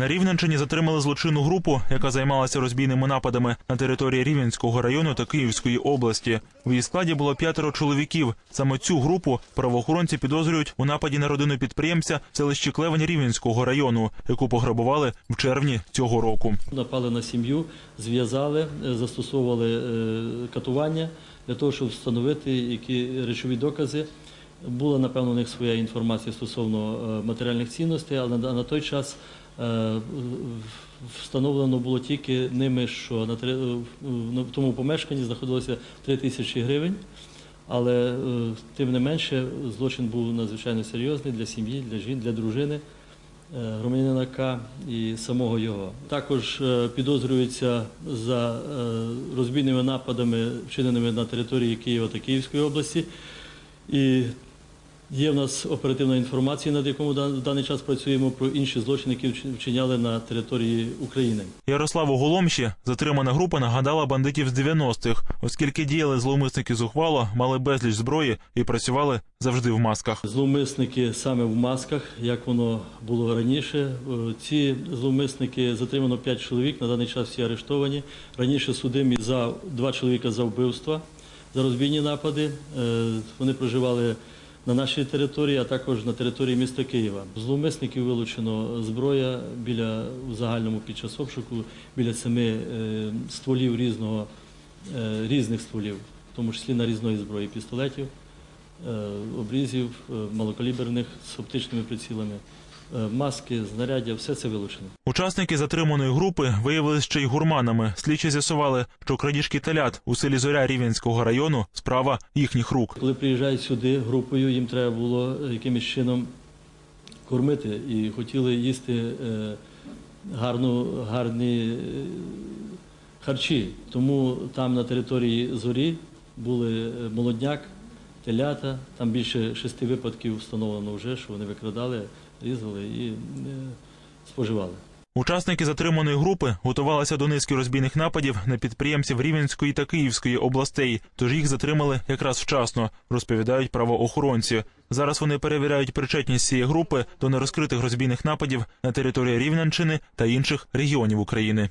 На Рівненщині затримали злочинну групу, яка займалася розбійними нападами на території Рівненського району та Київської області. В її складі було п'ятеро чоловіків. Саме цю групу правоохоронці підозрюють у нападі на родину підприємця в селищі Клевень Рівненського району, яку пограбували в червні цього року. Напали на сім'ю, зв'язали, е, застосовували е, катування для того, щоб встановити, які речові докази. Була, напевно, у них своя інформація стосовно е, матеріальних цінностей, але на, той час встановлено було тільки ними, що на, е, в тому помешканні знаходилося 3 тисячі гривень. Але е, тим не менше злочин був надзвичайно серйозний для сім'ї, для жін, для дружини е, громадянина К і самого його. Також е, підозрюється за е, розбійними нападами, вчиненими на території Києва та Київської області. І є в нас оперативна інформація, над якому в даний час працюємо про інші злочини, які вчиняли на території України. Ярославу Голомші затримана група нагадала бандитів з 90-х, оскільки діяли зловмисники зухвало, мали безліч зброї і працювали завжди в масках. Зловмисники саме в масках, як воно було раніше. Е, Ці зловмисники затримано 5 чоловік, на даний час всі арештовані. Раніше судимі за два чоловіка за вбивства, за розбійні напади. Е, Вони проживали на нашій території, а також на території міста Києва. Зловмисників вилучено зброя біля в загальному під час обшуку біля семи е, стволів різного е, різних стволів, в тому числі на різної зброї пістолетів е, обрізів малокаліберних з оптичними прицілами, маски, знаряддя, все це вилучено. Учасники затриманої групи виявилися ще й гурманами. Слідчі з'ясували, що крадіжки телят у селі Зоря Рівенського району справа їхніх рук. Коли приїжджають сюди групою, їм треба було е, якимось чином кормити і хотіли їсти е, гарну, гарні е, харчі. Тому там на території зорі були е, молодняк, телята. Там більше шести випадків встановлено вже, що вони викрадали, різали і е, споживали. Учасники затриманої групи готувалися до низки розбійних нападів на підприємців Рівненської та Київської областей, тож їх затримали якраз вчасно, розповідають правоохоронці. Зараз вони перевіряють причетність цієї групи до нерозкритих розбійних нападів на території Рівненщини та інших регіонів України.